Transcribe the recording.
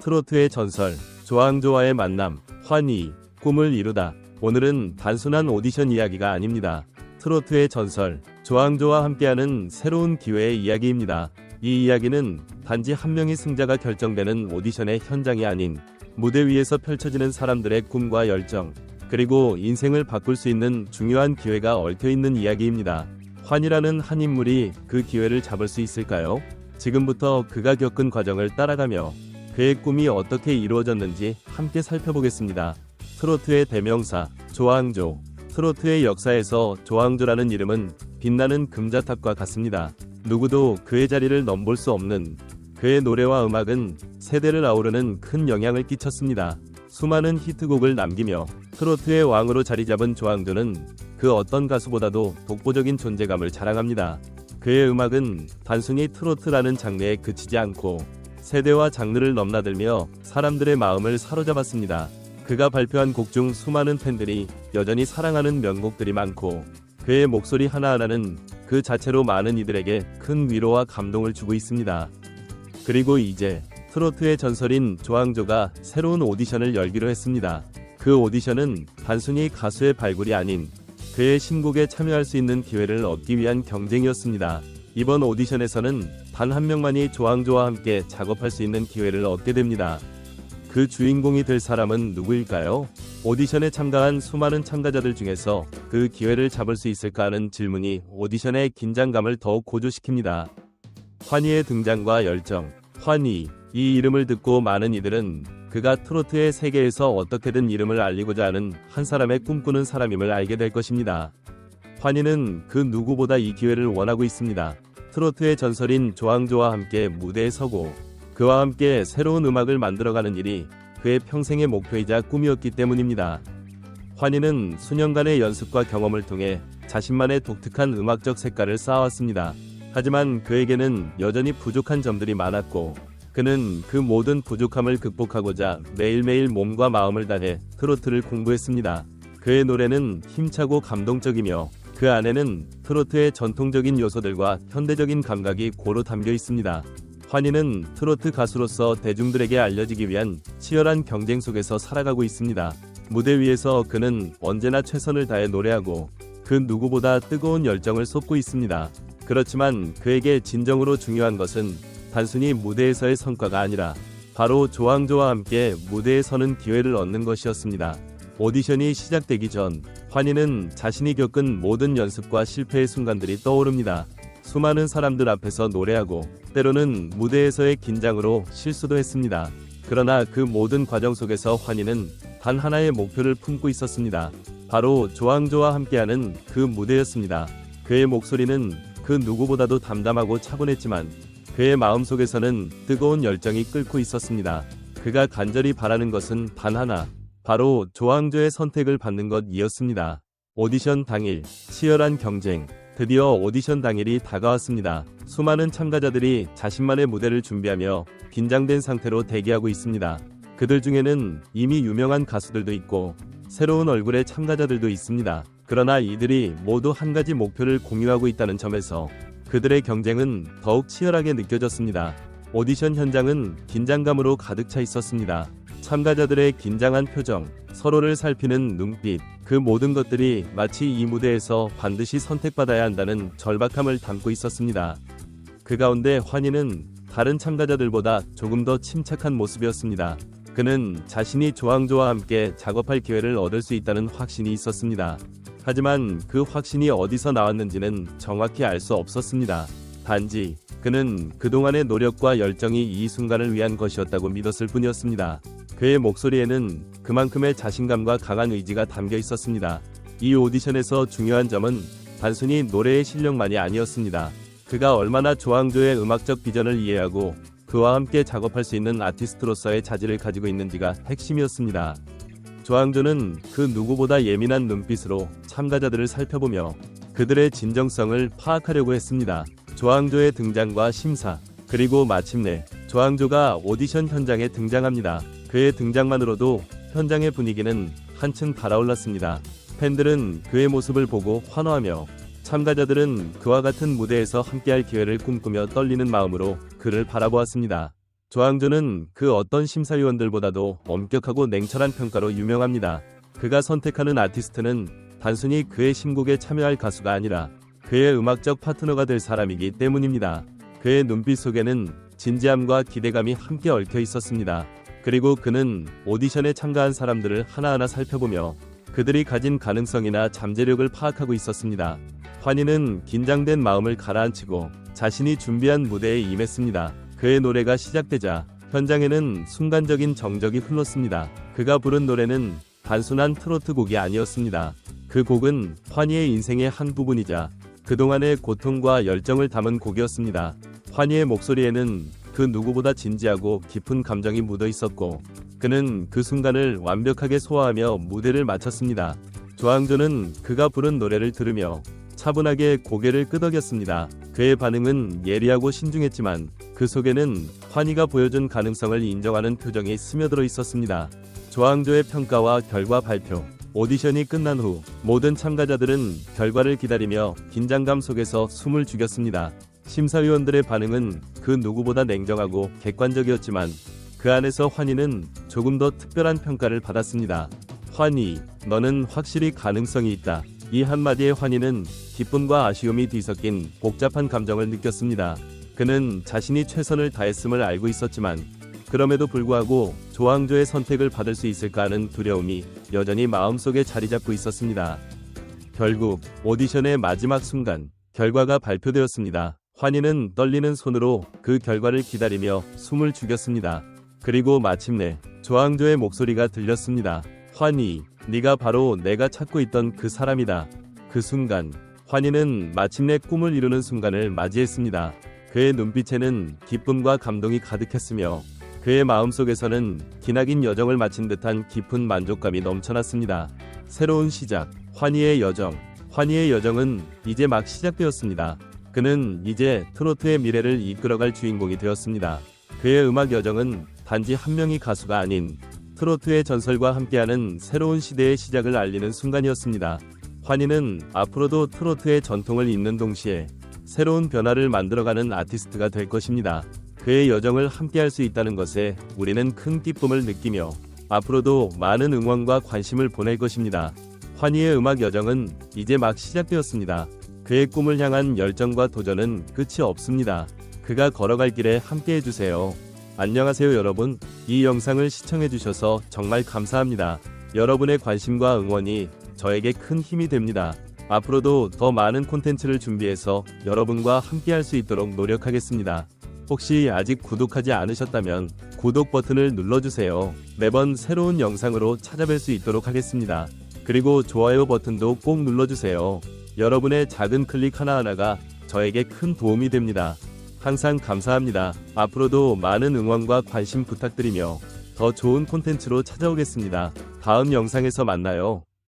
트로트의 전설, 조항조와의 만남, 환희, 꿈을 이루다. 오늘은 단순한 오디션 이야기가 아닙니다. 트로트의 전설, 조항조와 함께하는 새로운 기회의 이야기입니다. 이 이야기는 단지 한 명의 승자가 결정되는 오디션의 현장이 아닌 무대 위에서 펼쳐지는 사람들의 꿈과 열정, 그리고 인생을 바꿀 수 있는 중요한 기회가 얽혀 있는 이야기입니다. 환이라는 한 인물이 그 기회를 잡을 수 있을까요? 지금부터 그가 겪은 과정을 따라가며 그의 꿈이 어떻게 이루어졌는지 함께 살펴보겠습니다. 트로트의 대명사 조항조 트로트의 역사에서 조항조라는 이름은 빛나는 금자탑과 같습니다. 누구도 그의 자리를 넘볼 수 없는 그의 노래와 음악은 세대를 아우르는 큰 영향을 끼쳤습니다. 수많은 히트곡을 남기며 트로트의 왕으로 자리 잡은 조항조는 그 어떤 가수보다도 독보적인 존재감을 자랑합니다. 그의 음악은 단순히 트로트라는 장르에 그치지 않고 세대와 장르를 넘나들며 사람들의 마음을 사로잡았습니다. 그가 발표한 곡 중 수많은 팬들이 여전히 사랑하는 명곡들이 많고 그의 목소리 하나하나는 그 자체로 많은 이들에게 큰 위로와 감동을 주고 있습니다. 그리고 이제 트로트의 전설인 조항조가 새로운 오디션을 열기로 했습니다. 그 오디션은 단순히 가수의 발굴이 아닌 그의 신곡에 참여할 수 있는 기회를 얻기 위한 경쟁이었습니다. 이번 오디션에서는 단 한 명만이 조항조와 함께 작업할 수 있는 기회를 얻게 됩니다. 그 주인공이 될 사람은 누구일까요? 오디션에 참가한 수많은 참가자들 중에서 그 기회를 잡을 수 있을까 하는 질문이 오디션의 긴장감을 더욱 고조시킵니다. 환희의 등장과 열정, 환희, 이 이름을 듣고 많은 이들은 그가 트로트의 세계에서 어떻게든 이름을 알리고자 하는 한 사람의 꿈꾸는 사람임을 알게 될 것입니다. 환희는 그 누구보다 이 기회를 원하고 있습니다. 트로트의 전설인 조항조와 함께 무대에 서고 그와 함께 새로운 음악을 만들어가는 일이 그의 평생의 목표이자 꿈이었기 때문입니다. 환희는 수년간의 연습과 경험을 통해 자신만의 독특한 음악적 색깔을 쌓아왔습니다. 하지만 그에게는 여전히 부족한 점들이 많았고 그는 그 모든 부족함을 극복하고자 매일매일 몸과 마음을 다해 트로트를 공부했습니다. 그의 노래는 힘차고 감동적이며 그 안에는 트로트의 전통적인 요소들과 현대적인 감각이 고루 담겨 있습니다. 환희는 트로트 가수로서 대중들에게 알려지기 위한 치열한 경쟁 속에서 살아가고 있습니다. 무대 위에서 그는 언제나 최선을 다해 노래하고 그 누구보다 뜨거운 열정을 쏟고 있습니다. 그렇지만 그에게 진정으로 중요한 것은 단순히 무대에서의 성과가 아니라 바로 조항조와 함께 무대에 서는 기회를 얻는 것이었습니다. 오디션이 시작되기 전 환희는 자신이 겪은 모든 연습과 실패의 순간들이 떠오릅니다. 수많은 사람들 앞에서 노래하고 때로는 무대에서의 긴장으로 실수도 했습니다. 그러나 그 모든 과정 속에서 환희는 단 하나의 목표를 품고 있었습니다. 바로 조항조와 함께하는 그 무대였습니다. 그의 목소리는 그 누구보다도 담담하고 차분했지만 그의 마음속에서는 뜨거운 열정이 끓고 있었습니다. 그가 간절히 바라는 것은 단 하나, 바로 조항조의 선택을 받는 것이었습니다. 오디션 당일, 치열한 경쟁, 드디어 오디션 당일이 다가왔습니다. 수많은 참가자들이 자신만의 무대를 준비하며 긴장된 상태로 대기하고 있습니다. 그들 중에는 이미 유명한 가수들도 있고 새로운 얼굴의 참가자들도 있습니다. 그러나 이들이 모두 한 가지 목표를 공유하고 있다는 점에서 그들의 경쟁은 더욱 치열하게 느껴졌습니다. 오디션 현장은 긴장감으로 가득 차 있었습니다. 참가자들의 긴장한 표정, 서로를 살피는 눈빛, 그 모든 것들이 마치 이 무대에서 반드시 선택받아야 한다는 절박함을 담고 있었습니다. 그 가운데 환희는 다른 참가자들보다 조금 더 침착한 모습이었습니다. 그는 자신이 조항조와 함께 작업할 기회를 얻을 수 있다는 확신이 있었습니다. 하지만 그 확신이 어디서 나왔는지는 정확히 알 수 없었습니다. 단지 그는 그동안의 노력과 열정이 이 순간을 위한 것이었다고 믿었을 뿐이었습니다. 그의 목소리에는 그만큼의 자신감과 강한 의지가 담겨 있었습니다. 이 오디션에서 중요한 점은 단순히 노래의 실력만이 아니었습니다. 그가 얼마나 조항조의 음악적 비전을 이해하고 그와 함께 작업할 수 있는 아티스트로서의 자질을 가지고 있는지가 핵심이었습니다. 조항조는 그 누구보다 예민한 눈빛으로 참가자들을 살펴보며 그들의 진정성을 파악하려고 했습니다. 조항조의 등장과 심사, 그리고 마침내 조항조가 오디션 현장에 등장합니다. 그의 등장만으로도 현장의 분위기는 한층 달아올랐습니다. 팬들은 그의 모습을 보고 환호하며 참가자들은 그와 같은 무대에서 함께할 기회를 꿈꾸며 떨리는 마음으로 그를 바라보았습니다. 조항조는 그 어떤 심사위원들보다도 엄격하고 냉철한 평가로 유명합니다. 그가 선택하는 아티스트는 단순히 그의 신곡에 참여할 가수가 아니라 그의 음악적 파트너가 될 사람이기 때문입니다. 그의 눈빛 속에는 진지함과 기대감이 함께 얽혀 있었습니다. 그리고 그는 오디션에 참가한 사람들을 하나하나 살펴보며 그들이 가진 가능성이나 잠재력을 파악하고 있었습니다. 환희는 긴장된 마음을 가라앉히고 자신이 준비한 무대에 임했습니다. 그의 노래가 시작되자 현장에는 순간적인 정적이 흘렀습니다. 그가 부른 노래는 단순한 트로트 곡이 아니었습니다. 그 곡은 환희의 인생의 한 부분이자 그동안의 고통과 열정을 담은 곡이었습니다. 환희의 목소리에는 그 누구보다 진지하고 깊은 감정이 묻어 있었고 그는 그 순간을 완벽하게 소화하며 무대를 마쳤습니다. 조항조는 그가 부른 노래를 들으며 차분하게 고개를 끄덕였습니다. 그의 반응은 예리하고 신중했지만 그 속에는 환희가 보여준 가능성을 인정하는 표정이 스며들어 있었습니다. 조항조의 평가와 결과 발표. 오디션이 끝난 후 모든 참가자들은 결과를 기다리며 긴장감 속에서 숨을 죽였습니다. 심사위원들의 반응은 그 누구보다 냉정하고 객관적이었지만 그 안에서 환희는 조금 더 특별한 평가를 받았습니다. 환희, 너는 확실히 가능성이 있다. 이 한마디의 환희는 기쁨과 아쉬움이 뒤섞인 복잡한 감정을 느꼈습니다. 그는 자신이 최선을 다했음을 알고 있었지만 그럼에도 불구하고 조항조의 선택을 받을 수 있을까 하는 두려움이 여전히 마음속에 자리 잡고 있었습니다. 결국 오디션의 마지막 순간 결과가 발표되었습니다. 환희는 떨리는 손으로 그 결과를 기다리며 숨을 죽였습니다. 그리고 마침내 조항조의 목소리가 들렸습니다. 환희, 네가 바로 내가 찾고 있던 그 사람이다. 그 순간 환희는 마침내 꿈을 이루는 순간을 맞이했습니다. 그의 눈빛에는 기쁨과 감동이 가득했으며 그의 마음속에서는 기나긴 여정을 마친 듯한 깊은 만족감이 넘쳐났습니다. 새로운 시작, 환희의 여정. 환희의 여정은 이제 막 시작되었습니다. 그는 이제 트로트의 미래를 이끌어갈 주인공이 되었습니다. 그의 음악 여정은 단지 한 명의 가수가 아닌 트로트의 전설과 함께하는 새로운 시대의 시작을 알리는 순간이었습니다. 환희는 앞으로도 트로트의 전통을 잇는 동시에 새로운 변화를 만들어가는 아티스트가 될 것입니다. 그의 여정을 함께할 수 있다는 것에 우리는 큰 기쁨을 느끼며 앞으로도 많은 응원과 관심을 보낼 것입니다. 환희의 음악 여정은 이제 막 시작되었습니다. 그의 꿈을 향한 열정과 도전은 끝이 없습니다. 그가 걸어갈 길에 함께 해주세요. 안녕하세요 여러분. 이 영상을 시청해주셔서 정말 감사합니다. 여러분의 관심과 응원이 저에게 큰 힘이 됩니다. 앞으로도 더 많은 콘텐츠를 준비해서 여러분과 함께 할 수 있도록 노력하겠습니다. 혹시 아직 구독하지 않으셨다면 구독 버튼을 눌러주세요. 매번 새로운 영상으로 찾아뵐 수 있도록 하겠습니다. 그리고 좋아요 버튼도 꼭 눌러주세요. 여러분의 작은 클릭 하나하나가 저에게 큰 도움이 됩니다. 항상 감사합니다. 앞으로도 많은 응원과 관심 부탁드리며 더 좋은 콘텐츠로 찾아오겠습니다. 다음 영상에서 만나요.